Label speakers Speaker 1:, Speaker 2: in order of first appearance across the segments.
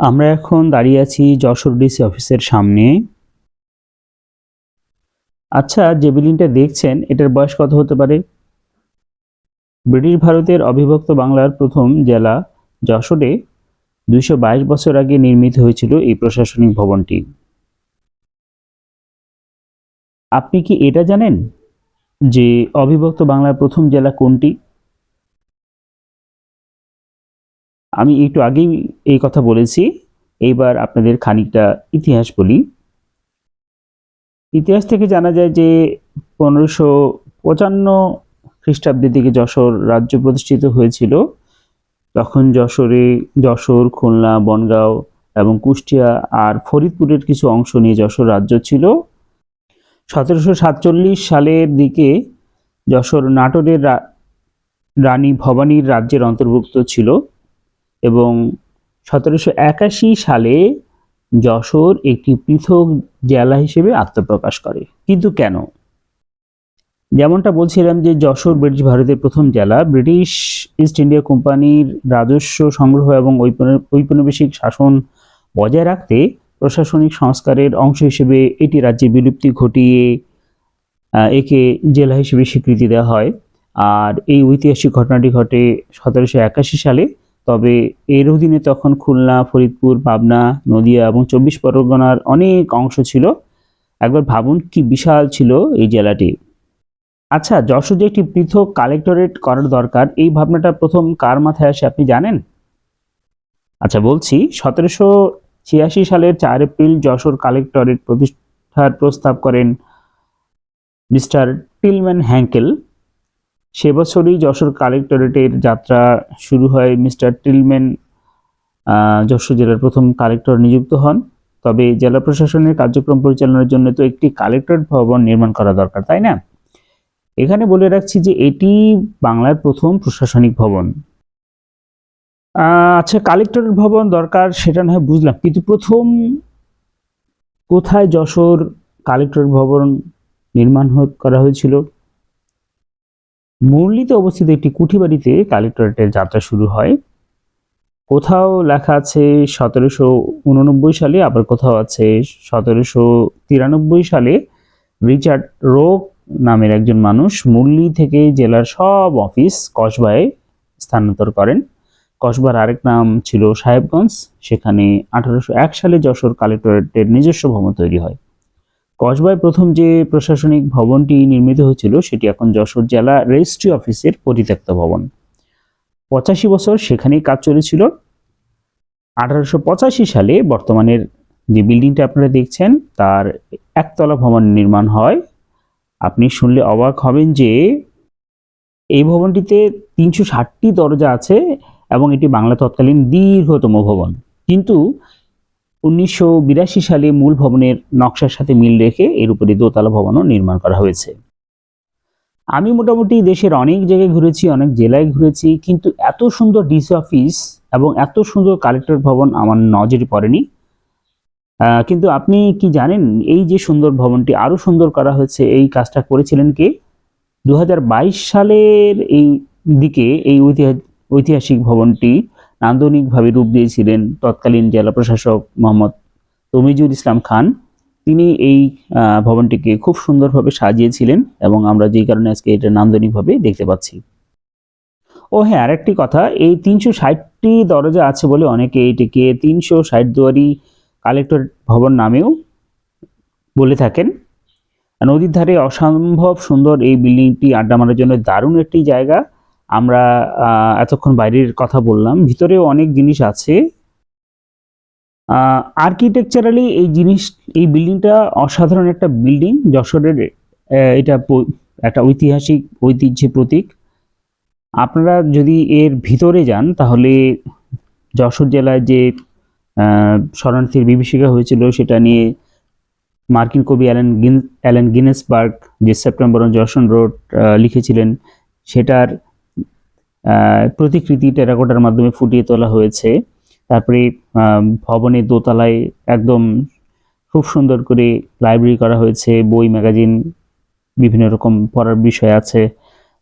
Speaker 1: আমরা এখন দাঁড়িয়ে আছি যশোর ডিসি অফিসের সামনে। আচ্ছা যে বিল্ডিংটা দেখছেন, এটার বয়স কত হতে পারে? ব্রিটিশ ভারতের অবিভক্ত বাংলার প্রথম জেলা যশোরে দুইশো বাইশ বছর আগে নির্মিত হয়েছিল এই প্রশাসনিক ভবনটি। আপনি কি এটা জানেন যে অবিভক্ত বাংলার প্রথম জেলা কোনটি? আমি একটু আগেই এই কথা বলেছি। এইবার আপনাদের খানিকটা ইতিহাস বলি। ইতিহাস থেকে জানা যায় যে পনেরোশো পঁচান্ন খ্রিস্টাব্দের দিকে যশোর রাজ্য প্রতিষ্ঠিত হয়েছিল। তখন যশোরে যশোর, খুলনা, বনগাঁও এবং কুষ্টিয়া আর ফরিদপুরের কিছু অংশ নিয়ে যশোর রাজ্য ছিল। সতেরোশো সাতচল্লিশ সালের দিকে যশোর নাটোরের রানী ভবানীর রাজ্যের অন্তর্ভুক্ত ছিল। এবং সতেরোশো একাশি সালে যশোর একটি পৃথক জেলা হিসেবে আত্মপ্রকাশ করে। কিন্তু কেন? যেমনটা বলছিলাম যে যশোর ব্রিটিশ ভারতের প্রথম জেলা, ব্রিটিশ ইস্ট ইন্ডিয়া কোম্পানির রাজস্ব সংগ্রহ এবং ঔপনিবেশিক শাসন বজায় রাখতে প্রশাসনিক সংস্কারের অংশ হিসেবে এটি রাজ্যে বিলুপ্তি ঘটিয়ে একে জেলা হিসেবে স্বীকৃতি দেওয়া হয়। আর এই ঐতিহাসিক ঘটনাটি ঘটে সতেরোশো একাশি সালে। তবে এর অধীনে তখন খুলনা, ফরিদপুর, পাবনা, নদিয়া এবং চব্বিশ পরগনার অনেক অংশ ছিল। একবার ভাবুন কি বিশাল ছিল এই জেলাটি। আচ্ছা যশোর যে একটি পৃথক কালেক্টরেট করার দরকার, এই ভাবনাটা প্রথম কার মাথায় আসে আপনি জানেন? আচ্ছা বলছি সতেরোশো ছিয়াশি সালের চার এপ্রিল যশোর কালেক্টরেট প্রতিষ্ঠার প্রস্তাব করেন মিস্টার টিলম্যান হ্যাঙ্কেল। সে বছরই যশোর কালেক্টরেটের যাত্রা শুরু হয় মিস্টার টিলম্যান যশোর জেলার প্রথম কালেক্টর নিযুক্ত হন। তবে জেলা প্রশাসনের কার্যক্রম পরিচালনার জন্য তো একটি কালেক্টরেট ভবন নির্মাণ করা দরকার, তাই না? এখানে বলে রাখছি যে এটি বাংলার প্রথম প্রশাসনিক ভবন। আচ্ছা কালেক্টরেট ভবন দরকার সেটা না হয় বুঝলাম, কিন্তু প্রথম কোথায় যশোর কালেক্টরেট ভবন নির্মাণ করা হয়েছিল? মুরলিতে অবস্থিত একটি কুঠিবাড়িতে কালেক্টরেটের যাত্রা শুরু হয়। কোথাও লেখা আছে সতেরোশো উননব্বই সালে, আবার কোথাও আছে সতেরোশো তিরানব্বই সালে রিচার্ড রোক নামের একজন মানুষ মুরলি থেকে জেলার সব অফিস কসবায় স্থানান্তর করেন। কসবার আরেক নাম ছিল সাহেবগঞ্জ, সেখানে আঠারোশো এক সালে যশোর কালেক্টরেটের নিজস্ব ভবন তৈরি হয়। কসবায় প্রথম যে প্রশাসনিক ভবনটি নির্মিত হয়েছিল, সেটি এখন যশোর জেলা রেজিস্ট্রি অফিসের পরিত্যক্ত ভবন। পঁচাশি বছর সেখানেই কাজ চলেছিল। আঠারোশো পঁচাশি সালে বর্তমানের যে বিল্ডিংটা আপনারা দেখছেন, তার একতলা ভবন নির্মাণ হয়। আপনি শুনলে অবাক হবেন যে, এই ভবনটিতে তিনশো ষাটটি দরজা আছে এবং এটি বাংলা তৎকালীন দীর্ঘতম ভবন। কিন্তু উনিশশো বিরাশি সালে মূল ভবনের নকশার সাথে মিল রেখে এর উপরে দোতলা ভবনও নির্মাণ করা হয়েছে। আমি মোটামুটি দেশের অনেক জায়গায় ঘুরেছি, অনেক জেলায় ঘুরেছি, কিন্তু এত সুন্দর ডিসি অফিস এবং এত সুন্দর কালেক্টর ভবন আমার নজরে পড়েনি। কিন্তু আপনি কি জানেন, এই যে সুন্দর ভবনটি আরও সুন্দর করা হয়েছে, এই কাজটা করেছিলেন কে? দুহাজার বাইশ সালের এই দিকে, এই ঐতিহাসিক ভবনটি নান্দনিকভাবে রূপ দিয়েছিলেন তৎকালীন জেলা প্রশাসক মোহাম্মদ তমিজুল ইসলাম খান। তিনি এই ভবনটিকে খুব সুন্দরভাবে সাজিয়েছিলেন এবং আমরা যেই কারণে আজকে এটা নান্দনিকভাবে দেখতে পাচ্ছি। ও হ্যাঁ আরেকটি কথা, এই তিনশো ষাটটি দরজা আছে বলে অনেকে এটিকে তিনশো ষাট দুয়ারি কালেক্টর ভবন নামেও বলে থাকেন। নদীর ধারে অসম্ভব সুন্দর এই বিল্ডিংটি আড্ডা মারার জন্য দারুণ একটি জায়গা। আমরা এতক্ষণ বাইরের কথা বললাম, ভিতরেও অনেক জিনিস আছে। আর্কিটেকচারালি এই জিনিস, এই বিল্ডিংটা অসাধারণ একটা বিল্ডিং যশোরের এটা একটা ঐতিহাসিক ঐতিহ্যের প্রতীক। আপনারা যদি এর ভিতরে যান, তাহলে যশোর জেলায় যে শরণার্থীর বিভীষিকা হয়েছিল, সেটা নিয়ে মার্কিন কবি অ্যালেন গিন, অ্যালেন গিনেসবার্গ যে সেপ্টেম্বর যশোর রোড লিখেছিলেন, সেটার প্রতিকৃতি টেরাকোটার মাধ্যমে ফুটিয়ে তোলা হয়েছে। তারপরে আহ, ভবনের দোতলায় একদম খুব সুন্দর করে লাইব্রেরি করা হয়েছে বই ম্যাগাজিন বিভিন্ন রকম পড়ার বিষয় আছে।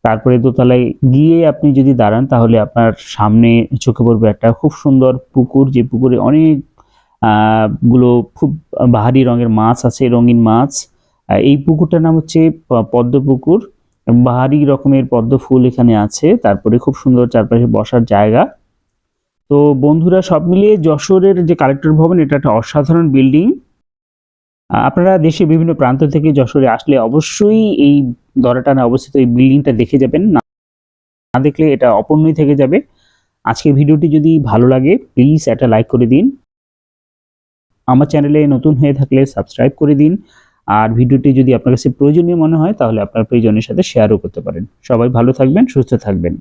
Speaker 1: তারপরে দোতলায় গিয়ে আপনি যদি দাঁড়ান তাহলে আপনার সামনে চোখে পড়বে একটা খুব সুন্দর পুকুর যে পুকুরে অনেকগুলো খুব বাহারি রঙের মাছ আছে রঙিন মাছ। এই পুকুরটার নাম হচ্ছে পদ্ম পুকুর বাহারি রকমের পদ্ম ফুল এখানে আছে। তারপরে খুব সুন্দর চারপাশে বসার জায়গা। তো বন্ধুরা, সব মিলিয়ে যশোরের যে কালেক্টর ভবন, এটা একটা অসাধারণ বিল্ডিং আপনারা দেশের বিভিন্ন প্রান্ত থেকে যশোরে আসলে অবশ্যই এই দরাটানা অবস্থিত এই বিল্ডিংটা দেখে যাবেন। না না দেখলে এটা অপূর্ণই থেকে যাবে। আজকের ভিডিওটি যদি ভালো লাগে প্লিজ একটা লাইক করে দিন। আমার চ্যানেলে নতুন হয়ে থাকলে সাবস্ক্রাইব করে দিন। আর ভিডিওটি যদি আপনার কাছে প্রয়োজনীয় মনে হয়, তাহলে আপনার প্রয়োজনের সাথে শেয়ারও করতে পারেন। সবাই ভালো থাকবেন, সুস্থ থাকবেন।